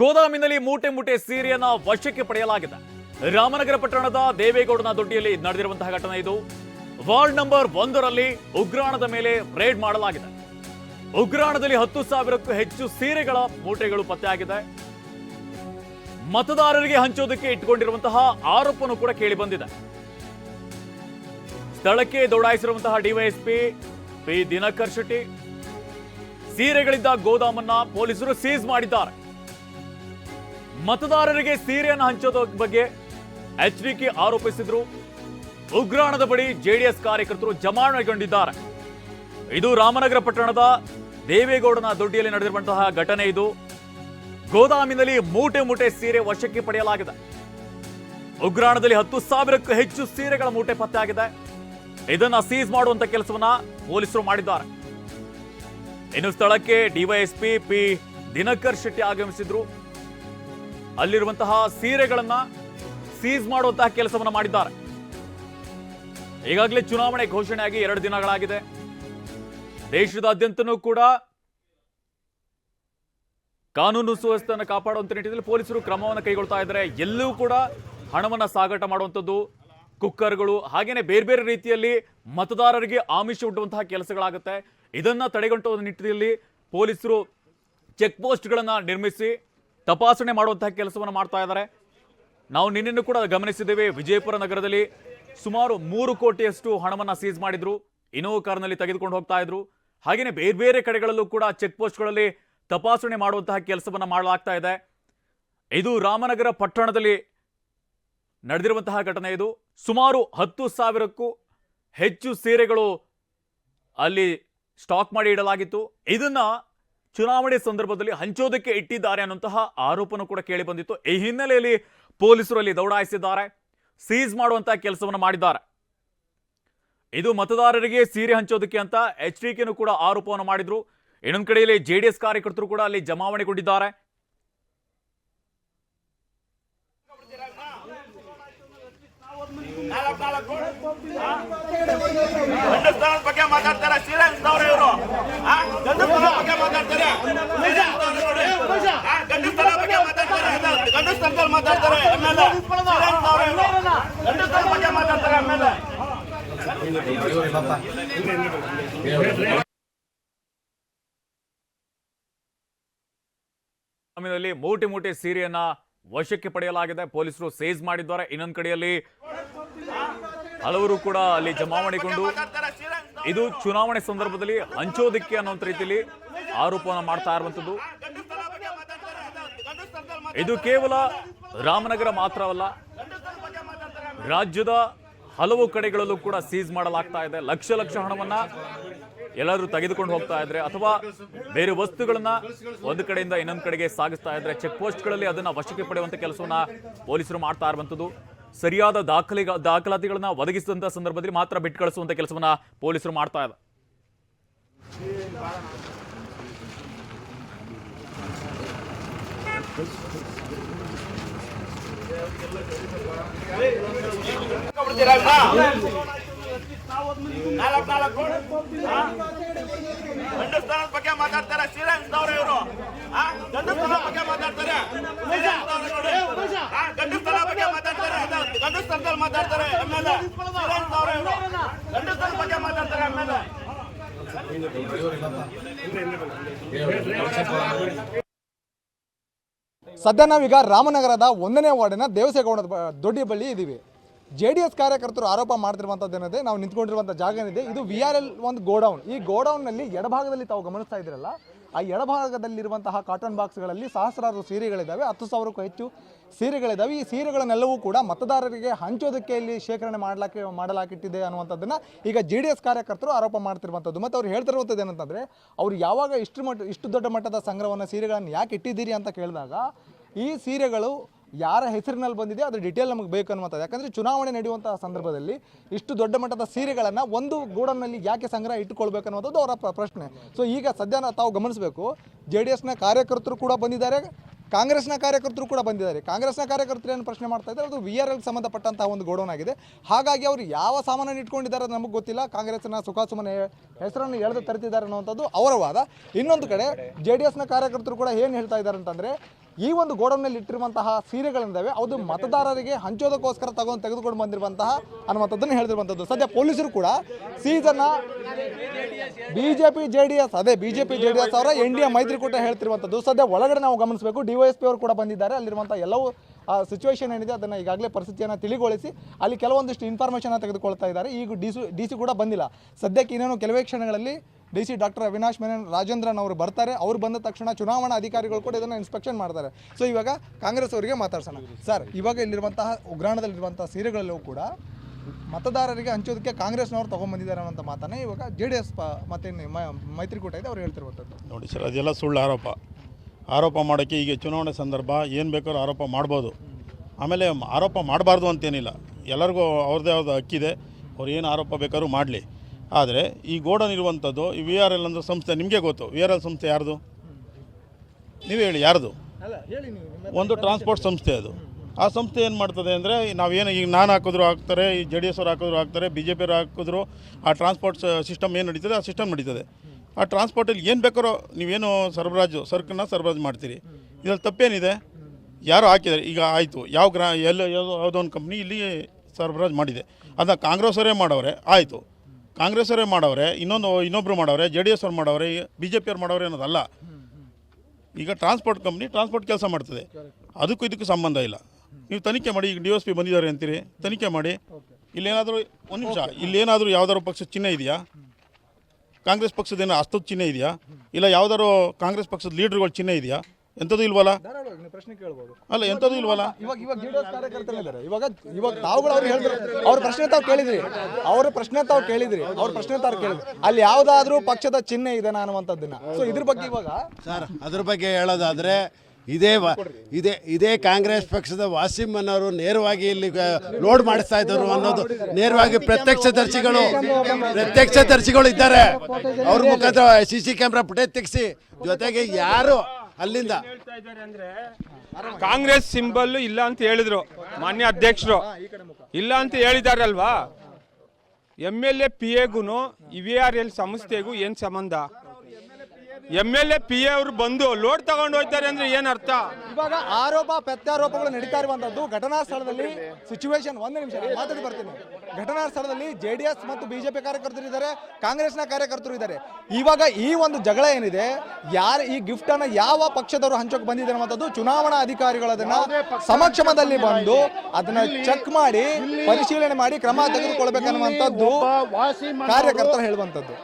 ಗೋದಾಮಿನಲ್ಲಿ ಮೂಟೆ ಮೂಟೆ ಸೀರೆಯನ್ನ ವಶಕ್ಕೆ ಪಡೆಯಲಾಗಿದೆ. ರಾಮನಗರ ಪಟ್ಟಣದ ದೇವೇಗೌಡನ ದೊಡ್ಡಿಯಲ್ಲಿ ನಡೆದಿರುವಂತಹ ಘಟನೆ ಇದು. ವಾರ್ಡ್ ನಂಬರ್ ಒಂದರಲ್ಲಿ ಉಗ್ರಾಣದ ಮೇಲೆ ರೇಡ್ ಮಾಡಲಾಗಿದೆ. ಉಗ್ರಾಣದಲ್ಲಿ ಹತ್ತು ಸಾವಿರಕ್ಕೂ ಹೆಚ್ಚು ಸೀರೆಗಳ ಮೂಟೆಗಳು ಪತ್ತೆಯಾಗಿದೆ. ಮತದಾರರಿಗೆ ಹಂಚೋದಕ್ಕೆ ಇಟ್ಟುಕೊಂಡಿರುವಂತಹ ಆರೋಪನೂ ಕೂಡ ಕೇಳಿ ಬಂದಿದೆ. ಸ್ಥಳಕ್ಕೆ ದೌಡಾಯಿಸಿರುವಂತಹ ಡಿವೈಎಸ್ಪಿ ಪಿ ದಿನಕರ್ ಶೆಟ್ಟಿ. ಸೀರೆಗಳಿದ್ದ ಗೋದಾಮನ್ನ ಪೊಲೀಸರು ಸೀಸ್ ಮಾಡಿದ್ದಾರೆ. ಮತದಾರರಿಗೆ ಸೀರೆಯನ್ನು ಹಂಚೋದ ಬಗ್ಗೆ ಎಚ್ ಡಿ ಆರೋಪಿಸಿದ್ರು. ಉಗ್ರಾಣದ ಬಳಿ ಜೆಡಿಎಸ್ ಕಾರ್ಯಕರ್ತರು ಜಮಾವಣೆಗೊಂಡಿದ್ದಾರೆ ಇದು ರಾಮನಗರ ಪಟ್ಟಣದ ದೇವೇಗೌಡನ ದೊಡ್ಡಿಯಲ್ಲಿ ನಡೆದಿರುವಂತಹ ಘಟನೆ ಇದು. ಗೋದಾಮಿನಲ್ಲಿ ಮೂಟೆ ಮೂಟೆ ಸೀರೆ ವಶಕ್ಕೆ ಪಡೆಯಲಾಗಿದೆ. ಉಗ್ರಾಣದಲ್ಲಿ ಹತ್ತು ಸಾವಿರಕ್ಕೂ ಹೆಚ್ಚು ಸೀರೆಗಳ ಮೂಟೆ ಪತ್ತೆಯಾಗಿದೆ. ಇದನ್ನ ಸೀಸ್ ಮಾಡುವಂತ ಕೆಲಸವನ್ನ ಪೊಲೀಸರು ಮಾಡಿದ್ದಾರೆ. ಇನ್ನು ಸ್ಥಳಕ್ಕೆ ಡಿವೈಎಸ್ಪಿ ಪಿ ದಿನಕರ್ ಶೆಟ್ಟಿ ಆಗಮಿಸಿದ್ರು. ಅಲ್ಲಿರುವಂತಹ ಸೀರೆಗಳನ್ನ ಸೀಸ್ ಮಾಡುವಂತಹ ಕೆಲಸವನ್ನು ಮಾಡಿದ್ದಾರೆ. ಈಗಾಗಲೇ ಚುನಾವಣೆ ಘೋಷಣೆಯಾಗಿ ಎರಡು ದಿನಗಳಾಗಿದೆ. ದೇಶದಾದ್ಯಂತನೂ ಕೂಡ ಕಾನೂನು ಸುವ್ಯವಸ್ಥೆಯನ್ನು ಕಾಪಾಡುವಂತ ನಿಟ್ಟಿನಲ್ಲಿ ಪೊಲೀಸರು ಕ್ರಮವನ್ನು ಕೈಗೊಳ್ತಾ ಇದ್ದಾರೆ. ಎಲ್ಲೂ ಕೂಡ ಹಣವನ್ನು ಸಾಗಾಟ ಮಾಡುವಂಥದ್ದು, ಕುಕ್ಕರ್ಗಳು, ಹಾಗೇನೆ ಬೇರೆ ಬೇರೆ ರೀತಿಯಲ್ಲಿ ಮತದಾರರಿಗೆ ಆಮಿಷ ಹುಟ್ಟುವಂತಹ ಕೆಲಸಗಳಾಗುತ್ತೆ. ಇದನ್ನ ತಡೆಗಂಟುವ ನಿಟ್ಟಿನಲ್ಲಿ ಪೊಲೀಸರು ಚೆಕ್ ಪೋಸ್ಟ್ಗಳನ್ನು ನಿರ್ಮಿಸಿ ತಪಾಸಣೆ ಮಾಡುವಂತಹ ಕೆಲಸವನ್ನು ಮಾಡ್ತಾ ಇದ್ದಾರೆ. ನಾವು ನಿನ್ನೆನೂ ಕೂಡ ಗಮನಿಸಿದ್ದೇವೆ, ವಿಜಯಪುರ ನಗರದಲ್ಲಿ ಸುಮಾರು ಮೂರು ಕೋಟಿಯಷ್ಟು ಹಣವನ್ನ ಸೀಸ್ ಮಾಡಿದ್ರು. ಇನೋವಾ ಕಾರ್ನಲ್ಲಿ ತೆಗೆದುಕೊಂಡು ಹೋಗ್ತಾ ಇದ್ರು. ಹಾಗೇನೆ ಬೇರೆ ಬೇರೆ ಕಡೆಗಳಲ್ಲೂ ಕೂಡ ಚೆಕ್ ಪೋಸ್ಟ್ಗಳಲ್ಲಿ ತಪಾಸಣೆ ಮಾಡುವಂತಹ ಕೆಲಸವನ್ನ ಮಾಡಲಾಗ್ತಾ ಇದೆ. ಇದು ರಾಮನಗರ ಪಟ್ಟಣದಲ್ಲಿ ನಡೆದಿರುವಂತಹ ಘಟನೆ ಇದು. ಸುಮಾರು ಹತ್ತು ಸಾವಿರಕ್ಕೂ ಹೆಚ್ಚು ಸೀರೆಗಳು ಅಲ್ಲಿ ಸ್ಟಾಕ್ ಮಾಡಿ ಇಡಲಾಗಿತ್ತು. ಇದನ್ನ ಚುನಾವಣೆ ಸಂದರ್ಭದಲ್ಲಿ ಹಂಚೋದಕ್ಕೆ ಇಟ್ಟಿದ್ದಾರೆ ಅನ್ನುವಂತಹ ಆರೋಪನೂ ಕೂಡ ಕೇಳಿ ಬಂದಿತ್ತು. ಈ ಹಿನ್ನೆಲೆಯಲ್ಲಿ ಪೊಲೀಸರು ಅಲ್ಲಿ ದೌಡಾಯಿಸಿದ್ದಾರೆ. ಸೀಸ್ ಮಾಡುವಂತಹ ಕೆಲಸವನ್ನು ಮಾಡಿದ್ದಾರೆ. ಇದು ಮತದಾರರಿಗೆ ಸೀರೆ ಹಂಚೋದಕ್ಕೆ ಅಂತ ಎಚ್ ಡಿ ಕೂಡ ಆರೋಪವನ್ನು ಮಾಡಿದ್ರು. ಇನ್ನೊಂದು ಕಡೆಯಲ್ಲಿ ಜೆಡಿಎಸ್ ಕಾರ್ಯಕರ್ತರು ಕೂಡ ಅಲ್ಲಿ ಜಮಾವಣೆಗೊಂಡಿದ್ದಾರೆ. ಗಂಡಸ್ತಾನದ ಬಗ್ಗೆ ಮಾತಾಡ್ತಾರೆ, ಶ್ರೀರಂಗದವ್ರು ಇವರು. ಗಂಡಸ್ತಾನ ಬಗ್ಗೆ ಮಾತಾಡ್ತಾರೆ. ಗಂಡಸ್ತಾನ ಬಗ್ಗೆ ಮಾತಾಡ್ತಾರೆ. ಗಂಡಸ್ತಾನದಲ್ಲಿ ಮಾತಾಡ್ತಾರೆ ಎಂ ಎಲ್ ಶ್ರೀರಂಗದವ್ರು ಇವರು. ಗಂಡಸ್ತಾನ ಬಗ್ಗೆ ಮಾತಾಡ್ತಾರೆ ಎಲ್ ಗ್ರಾಮೀಣದಲ್ಲಿ ಮೂಟೆ ಮೂಟೆ ಸೀರೆಯನ್ನ ವಶಕ್ಕೆ ಪಡೆಯಲಾಗಿದೆ. ಪೊಲೀಸರು ಸೇಜ್ ಮಾಡಿದ್ದಾರೆ. ಇನ್ನೊಂದು ಕಡೆಯಲ್ಲಿ ಹಲವರು ಕೂಡ ಅಲ್ಲಿ ಜಮಾವಣೆಗೊಂಡು ಇದು ಚುನಾವಣೆ ಸಂದರ್ಭದಲ್ಲಿ ಹಂಚೋದಿಕ್ಕೆ ಅನ್ನುವಂಥ ರೀತಿಯಲ್ಲಿ ಆರೋಪವನ್ನು ಮಾಡ್ತಾ ಇರುವಂಥದ್ದು ಇದು ಕೇವಲ ರಾಮನಗರ ಮಾತ್ರವಲ್ಲ, ರಾಜ್ಯದ ಹಲವು ಕಡೆಗಳಲ್ಲೂ ಕೂಡ ಸೀಸ್ ಮಾಡಲಾಗ್ತಾ ಇದೆ. ಲಕ್ಷ ಲಕ್ಷ ಹಣವನ್ನ ಎಲ್ಲರೂ ತೆಗೆದುಕೊಂಡು ಹೋಗ್ತಾ ಇದ್ರೆ ಅಥವಾ ಬೇರೆ ವಸ್ತುಗಳನ್ನ ಒಂದು ಕಡೆಯಿಂದ ಇನ್ನೊಂದು ಕಡೆಗೆ ಸಾಗಿಸ್ತಾ ಇದ್ರೆ ಚೆಕ್ ಪೋಸ್ಟ್ಗಳಲ್ಲಿ ಅದನ್ನ ವಶಕ್ಕೆ ಪಡೆಯುವಂತ ಕೆಲಸವನ್ನ ಪೊಲೀಸರು ಮಾಡ್ತಾ ಇರುವಂತದ್ದು. ಸರಿಯಾದ ದಾಖಲೆ ದಾಖಲಾತಿಗಳನ್ನ ಒದಗಿಸಿದಂಥ ಸಂದರ್ಭದಲ್ಲಿ ಮಾತ್ರ ಬಿಟ್ಟು ಕಳಿಸುವಂತ ಕೆಲಸವನ್ನ ಪೊಲೀಸರು ಮಾಡ್ತಾ ಇದ್ದಾರೆ. ಬಗ್ಗೆ ಮಾತಾಡ್ತಾರೆ ಶ್ರೀರಂಗದವ್ರು ಇವರು ಗಂಡಸ್ತಾನ ಬಗ್ಗೆ ಮಾತಾಡ್ತಾರೆ ಶ್ರೀರಂಗದವ್ರು ನೋಡಿ. ಆ, ಗಂಡಸ್ತಾನ ಬಗ್ಗೆ ಮಾತಾಡ್ತಾರೆ ಗಂಡಸ್ತಾನದಲ್ಲಿ ಮಾತಾಡ್ತಾರೆ ಎಂ ಎಲ್ ಶ್ರೀರಂಗದವ್ರು ಇವರು ಗಂಡಸ್ತಾನ ಬಗ್ಗೆ ಮಾತಾಡ್ತಾರೆ ಎಂ ಎಲ್ ಸದ್ಯ ನಾವೀಗ ರಾಮನಗರದ ಒಂದನೇ ವಾರ್ಡಿನ ದೇವಸೇಗೌಡದ ದೊಡ್ಡ ಬಳಿ ಇದ್ದೀವಿ. ಜೆ ಡಿ ಎಸ್ ಕಾರ್ಯಕರ್ತರು ಆರೋಪ ಮಾಡ್ತಿರುವಂಥದ್ದು ಏನಿದೆ, ನಾವು ನಿಂತ್ಕೊಂಡಿರುವಂಥ ಜಾಗ ಏನಿದೆ, ಇದು ವಿ ಆರ್ ಎಲ್ ಒಂದು ಗೋಡೌನ್. ಈ ಗೋಡೌನ್ನಲ್ಲಿ ಎಡಭಾಗದಲ್ಲಿ ತಾವು ಗಮನಿಸ್ತಾ ಇದ್ದೀರಲ್ಲ ಆ ಎಡಭಾಗದಲ್ಲಿರುವಂತಹ ಕಾಟನ್ ಬಾಕ್ಸ್ಗಳಲ್ಲಿ ಸಹಸ್ರಾರು ಸೀರೆಗಳಿದ್ದಾವೆ. ಹತ್ತು ಸಾವಿರಕ್ಕೂ ಹೆಚ್ಚು ಸೀರೆಗಳಿದ್ದಾವೆ. ಈ ಸೀರೆಗಳನ್ನೆಲ್ಲವೂ ಕೂಡ ಮತದಾರರಿಗೆ ಹಂಚೋದಕ್ಕೆ ಇಲ್ಲಿ ಶೇಖರಣೆ ಮಾಡಲಾಕೆ, ಮಾಡಲಾಕಿಟ್ಟಿದೆ ಅನ್ನುವಂಥದ್ದನ್ನು ಈಗ ಜೆ ಡಿ ಎಸ್ ಕಾರ್ಯಕರ್ತರು ಆರೋಪ ಮಾಡ್ತಿರುವಂಥದ್ದು. ಮತ್ತು ಅವ್ರು ಹೇಳ್ತಿರುವಂಥದ್ದು ಏನಂತಂದರೆ, ಅವ್ರು ಯಾವಾಗ ಇಷ್ಟು ಮಟ್ಟ, ಇಷ್ಟು ದೊಡ್ಡ ಮಟ್ಟದ ಸಂಗ್ರಹವನ್ನು, ಸೀರೆಗಳನ್ನು ಯಾಕೆ ಇಟ್ಟಿದ್ದೀರಿ ಅಂತ ಕೇಳಿದಾಗ, ಈ ಸೀರೆಗಳು ಯಾರ ಹೆಸರಿನಲ್ಲಿ ಬಂದಿದೆ ಅದು ಡಿಟೇಲ್ ನಮಗೆ ಬೇಕು ಅನ್ನುವಂಥದ್ದು ಯಾಕಂದರೆ ಚುನಾವಣೆ ನಡೆಯುವಂಥ ಸಂದರ್ಭದಲ್ಲಿ ಇಷ್ಟು ದೊಡ್ಡ ಮಟ್ಟದ ಸೀರೆಗಳನ್ನು ಒಂದು ಗೂಡನ್ನಲ್ಲಿ ಯಾಕೆ ಸಂಗ್ರಹ ಇಟ್ಟುಕೊಳ್ಬೇಕು ಅನ್ನೋದು ಅವರ ಪ್ರ- ಪ್ರಶ್ನೆ. ಸೊ ಈಗ ಸದ್ಯ ನಾವು ತಾವು ಗಮನಿಸಬೇಕು ಜೆ ಡಿ ಎಸ್ನ ಕಾರ್ಯಕರ್ತರು ಕೂಡ ಬಂದಿದ್ದಾರೆ, ಕಾಂಗ್ರೆಸ್ನ ಕಾರ್ಯಕರ್ತರು ಕೂಡ ಬಂದಿದ್ದಾರೆ. ಕಾಂಗ್ರೆಸ್ನ ಕಾರ್ಯಕರ್ತರು ಏನು ಪ್ರಶ್ನೆ ಮಾಡ್ತಾ ಇದ್ದಾರೆ? ಅದು ವಿ ಆರ್ ಎಲ್ ಸಂಬಂಧಪಟ್ಟಂತಹ ಒಂದು ಗೋಡೌನ್ ಆಗಿದೆ. ಹಾಗಾಗಿ ಅವರು ಯಾವ ಸಾಮಾನನ್ನು ಇಟ್ಕೊಂಡಿದ್ದಾರೆ ನಮಗೆ ಗೊತ್ತಿಲ್ಲ. ಕಾಂಗ್ರೆಸ್ನ ಸುಖಾಸುಮನೆ ಹೆಸರನ್ನು ಎಳೆದು ತರ್ತಿದ್ದಾರೆ ಅನ್ನುವಂಥದ್ದು ಅವರ ವಾದ. ಇನ್ನೊಂದು ಕಡೆ ಜೆ ಡಿ ಎಸ್ನ ಕಾರ್ಯಕರ್ತರು ಕೂಡ ಏನು ಹೇಳ್ತಾ ಇದ್ದಾರೆ ಅಂತಂದರೆ ಈ ಒಂದು ಗೋಡೌನ್ನಲ್ಲಿ ಇಟ್ಟಿರುವಂತಹ ಸೀರೆಗಳಿದ್ದಾವೆ ಅದು ಮತದಾರರಿಗೆ ಹಂಚೋದಕ್ಕೋಸ್ಕರ ತಗೊಂಡು ತೆಗೆದುಕೊಂಡು ಬಂದಿರುವಂತಹ ಅನ್ನುವಂಥದ್ದನ್ನು ಹೇಳ್ತಿರುವಂಥದ್ದು. ಸದ್ಯ ಪೊಲೀಸರು ಕೂಡ ಸೀಸನ್ನ ಬಿಜೆಪಿ ಜೆ ಡಿ ಎಸ್ ಅದೇ ಬಿಜೆಪಿ ಜೆ ಡಿ ಎಸ್ ಅವರ ಎನ್ ಡಿ ಎ ಮೈತ್ರಿಕೂಟ ಹೇಳ್ತಿರುವಂಥದ್ದು. ಸದ್ಯ ಒಳಗಡೆ ನಾವು ಗಮನಿಸಬೇಕು ಡಿವೈಎಸ್ಪಿ ಅವರು ಕೂಡ ಬಂದಿದ್ದಾರೆ ಅಲ್ಲಿರುವಂಥ ಎಲ್ಲವೂ ಸಿಚುವೇಶನ್ ಏನಿದೆ, ಅದನ್ನು ಈಗಾಗಲೇ ಪರಿಸ್ಥಿತಿಯನ್ನು ತಿಳಿಗೊಳಿಸಿ ಅಲ್ಲಿ ಕೆಲವೊಂದಿಷ್ಟು ಇನ್ಫಾರ್ಮೇಷನ್ ತೆಗೆದುಕೊಳ್ತಾ ಇದ್ದಾರೆ. ಈಗ ಡಿ ಸಿ ಕೂಡ ಬಂದಿಲ್ಲ. ಸದ್ಯಕ್ಕೆ ಇನ್ನೇನು ಕೆಲವೇ ಕ್ಷಣಗಳಲ್ಲಿ D C doctor Avinash Menon Rajendran ಅವರು ಬರ್ತಾರೆ. ಅವ್ರು ಬಂದ ತಕ್ಷಣ ಚುನಾವಣಾ ಅಧಿಕಾರಿಗಳು ಕೂಡ ಇದನ್ನು ಇನ್ಸ್ಪೆಕ್ಷನ್ ಮಾಡ್ತಾರೆ. ಸೊ ಇವಾಗ ಕಾಂಗ್ರೆಸ್ ಅವರಿಗೆ ಮಾತಾಡ್ಸೋಣ. ಸರ್ ಇವಾಗ ಇಲ್ಲಿರುವಂತಹ ಉಗ್ರಾಣದಲ್ಲಿರುವಂತಹ ಸೀರೆಗಳಲ್ಲೂ ಕೂಡ ಮತದಾರರಿಗೆ ಹಂಚೋದಕ್ಕೆ ಕಾಂಗ್ರೆಸ್ನವರು ತೊಗೊಂಬಂದಿದ್ದಾರೆ ಅನ್ನೋಂಥ ಮಾತನ್ನೇ ಇವಾಗ ಜೆ ಡಿ ಎಸ್ ಮತ್ತೆ ಮೈತ್ರಿಕೂಟ ಇದೆ, ಅವ್ರು ಹೇಳ್ತಿರುವಂಥದ್ದು ನೋಡಿ ಸರ್, ಅದೆಲ್ಲ ಸುಳ್ಳು ಆರೋಪ. ಆರೋಪ ಮಾಡೋಕ್ಕೆ ಈಗ ಚುನಾವಣೆ ಸಂದರ್ಭ ಏನು ಬೇಕಾದ್ರೂ ಆರೋಪ ಮಾಡ್ಬೋದು. ಆಮೇಲೆ ಆರೋಪ ಮಾಡಬಾರ್ದು ಅಂತೇನಿಲ್ಲ. ಎಲ್ಲರಿಗೂ ಅವ್ರದ್ದೇ ಆದ ಹಕ್ಕಿದೆ. ಅವ್ರು ಏನು ಆರೋಪ ಬೇಕಾದ್ರೂ ಮಾಡಲಿ. ಆದರೆ ಈ ಗೋಡನ್ ಇರುವಂಥದ್ದು ಈ ವಿ ಆರ್ ಎಲ್ ಅಂದ್ರೆ ಸಂಸ್ಥೆ ನಿಮಗೆ ಗೊತ್ತು. ವಿ ಆರ್ ಎಲ್ ಸಂಸ್ಥೆ ಯಾರ್ದು? ನೀವು ಹೇಳಿ ಯಾರ್ದು? ಒಂದು ಟ್ರಾನ್ಸ್ಪೋರ್ಟ್ ಸಂಸ್ಥೆ ಅದು. ಆ ಸಂಸ್ಥೆ ಏನು ಮಾಡ್ತದೆ ಅಂದರೆ ನಾವೇನು ಈಗ ನಾನು ಹಾಕಿದ್ರು ಹಾಕ್ತಾರೆ ಈ ಜೆ ಡಿ ಎಸ್ ಅವ್ರು ಹಾಕಿದ್ರು ಹಾಕ್ತಾರೆ ಬಿ ಜೆ ಪಿಯವ್ರು ಹಾಕಿದ್ರು ಆ ಟ್ರಾನ್ಸ್ಪೋರ್ಟ್ ಸಿಸ್ಟಮ್ ಏನು ನಡೀತದೆ ಆ ಸಿಸ್ಟಮ್ ನಡೀತದೆ. ಆ ಟ್ರಾನ್ಸ್ಪೋರ್ಟಲ್ಲಿ ಏನು ಬೇಕಾರೋ ನೀವೇನು ಸರಬರಾಜು ಸರ್ಕನ್ನ ಸರಬರಾಜು ಮಾಡ್ತೀರಿ. ಇದರಲ್ಲಿ ತಪ್ಪೇನಿದೆ? ಯಾರು ಹಾಕಿದ್ದಾರೆ. ಈಗ ಆಯಿತು. ಯಾವ ಗ್ರಾ ಎಲ್ಲ ಯಾವುದೋ ಯಾವುದೋ ಒಂದು ಕಂಪ್ನಿ ಇಲ್ಲಿ ಸರಬರಾಜು ಮಾಡಿದೆ. ಅದನ್ನ ಕಾಂಗ್ರೆಸ್ ಅವರೇ ಮಾಡವ್ರೆ. ಆಯಿತು. ಕಾಂಗ್ರೆಸ್ ಅವರೇ ಮಾಡವ್ರೆ. ಇನ್ನೊಂದು ಇನ್ನೊಬ್ರು ಮಾಡವ್ರೆ. ಜೆ ಡಿ ಎಸ್ ಅವ್ರು ಮಾಡವ್ರೆ. ಬಿ ಜೆ ಪಿಯವ್ರು ಮಾಡವ್ರೆ ಅನ್ನೋದಲ್ಲ. ಈಗ ಟ್ರಾನ್ಸ್ಪೋರ್ಟ್ ಕಂಪ್ನಿ ಟ್ರಾನ್ಸ್ಪೋರ್ಟ್ ಕೆಲಸ ಮಾಡ್ತದೆ. ಅದಕ್ಕೂ ಇದಕ್ಕೂ ಸಂಬಂಧ ಇಲ್ಲ. ನೀವು ತನಿಖೆ ಮಾಡಿ ಈಗ ಡಿ ಎಸ್ ಪಿ ಬಂದಿದ್ದಾರೆ ಅಂತೀರಿ. ತನಿಖೆ ಮಾಡಿ. ಇಲ್ಲೇನಾದರೂ ಒಂದು ನಿಮಿಷ. ಇಲ್ಲೇನಾದರೂ ಯಾವ್ದಾದ್ರು ಪಕ್ಷ ಚಿಹ್ನೆ ಇದೆಯಾ? ಕಾಂಗ್ರೆಸ್ ಪಕ್ಷದೇನೋ ಹಸ್ತದ ಚಿಹ್ನೆ ಇದೆಯಾ? ಇಲ್ಲ ಯಾವ್ದಾದ್ರು ಕಾಂಗ್ರೆಸ್ ಪಕ್ಷದ ಲೀಡರ್ಗಳ ಚಿಹ್ನೆ ಇದೆಯಾ? ಎಂಥದ್ದು ಇಲ್ವಲ್ಲ? ಪ್ರಶ್ನೆ ಕೇಳ್ಬೋದು. ಅಲ್ಲ ಎಂಥದ್ದು ಇಲ್ವಲ್ಲ? ಇವಾಗ ಇವಾಗ ಎಸ್ ಇವಾಗ ಇವಾಗ ತಾವುಗಳು ಅವ್ರು ಹೇಳಿದ್ರು. ಅವ್ರ ಪ್ರಶ್ನೆ ತಾವು ಕೇಳಿದ್ರಿ. ಅವ್ರ ಪ್ರಶ್ನೆ ತಾವು ಕೇಳಿದ್ರಿ. ಅವ್ರ ಪ್ರಶ್ನೆ ತಾವು ಕೇಳಿದ್ರಿ. ಅಲ್ಲಿ ಯಾವ್ದಾದ್ರೂ ಪಕ್ಷದ ಚಿಹ್ನೆ ಇದೆ ಅನ್ನುವಂಥದ್ದನ್ನ. ಸೊ ಇದ್ರ ಬಗ್ಗೆ ಇವಾಗ ಸರ್ ಅದ್ರ ಬಗ್ಗೆ ಹೇಳೋದಾದ್ರೆ ಇದೇ ವ- ಇದೇ ಇದೇ ಕಾಂಗ್ರೆಸ್ ಪಕ್ಷದ ವಾಸಿಂ ಅನ್ನೋರು ನೇರವಾಗಿ ಇಲ್ಲಿ ಲೋಡ್ ಮಾಡಿಸ್ತಾ ಇದ್ದರು ಅನ್ನೋದು ನೇರವಾಗಿ ಪ್ರತ್ಯಕ್ಷದರ್ಶಿಗಳು ಪ್ರತ್ಯಕ್ಷದರ್ಶಿಗಳು ಇದ್ದಾರೆ. ಅವ್ರ ಮುಖಾಂತರ ಸಿ ಸಿ ಕ್ಯಾಮ್ರಾ ಫುಟೇಜ್ ತೆಗೆಸಿ. ಜೊತೆಗೆ ಯಾರು ಅಲ್ಲಿಂದ? ಕಾಂಗ್ರೆಸ್ ಸಿಂಬಲ್ ಇಲ್ಲ ಅಂತ ಹೇಳಿದ್ರು ಮಾನ್ಯ ಅಧ್ಯಕ್ಷರು. ಇಲ್ಲ ಅಂತ ಹೇಳಿದಾರಲ್ವಾ? ಎಂ ಎಲ್ ಎ ಪಿ ಎಗೂ ವಿ ಆರ್ ಎಲ್ ಸಂಸ್ಥೆಗೂ ಏನು ಸಂಬಂಧ? M L A P A ಅವರು ಬಂದು ಲೋಡ್ ತಗೊಂಡು ಹೋಗ್ತಾರೆ ಅಂದ್ರೆ ಏನ್ ಅರ್ಥ? ಇವಾಗ ಆರೋಪ ಪ್ರತ್ಯಾರೋಪಗಳು ನಡೀತಾ ಇರುವಂತದ್ದು ಘಟನಾ ಸ್ಥಳದಲ್ಲಿ ಸಿಚುವೇಶನ್ ಒಂದು ನಿಮಿಷ ಮಾತಾಡಿ ಬರ್ತೀನಿ. ಘಟನಾ ಸ್ಥಳದಲ್ಲಿ ಜೆ ಡಿ ಎಸ್ ಮತ್ತು ಬಿಜೆಪಿ ಕಾರ್ಯಕರ್ತರು ಇದ್ದಾರೆ ಕಾಂಗ್ರೆಸ್ನ ಕಾರ್ಯಕರ್ತರು ಇದ್ದಾರೆ. ಇವಾಗ ಈ ಒಂದು ಜಗಳ ಏನಿದೆ ಯಾರು ಈ ಗಿಫ್ಟ್ ಅನ್ನ ಯಾವ ಪಕ್ಷದವರು ಹಂಚೋಕೆ ಬಂದಿದ್ದಾರೆ ಅನ್ನುವಂಥದ್ದು ಚುನಾವಣಾ ಅಧಿಕಾರಿಗಳು ಅದನ್ನ ಸಮಕ್ಷಮದಲ್ಲಿ ಬಂದು ಅದನ್ನ ಚೆಕ್ ಮಾಡಿ ಪರಿಶೀಲನೆ ಮಾಡಿ ಕ್ರಮ ತೆಗೆದುಕೊಳ್ಬೇಕನ್ನುವಂಥದ್ದು ಕಾರ್ಯಕರ್ತರು ಹೇಳುವಂಥದ್ದು.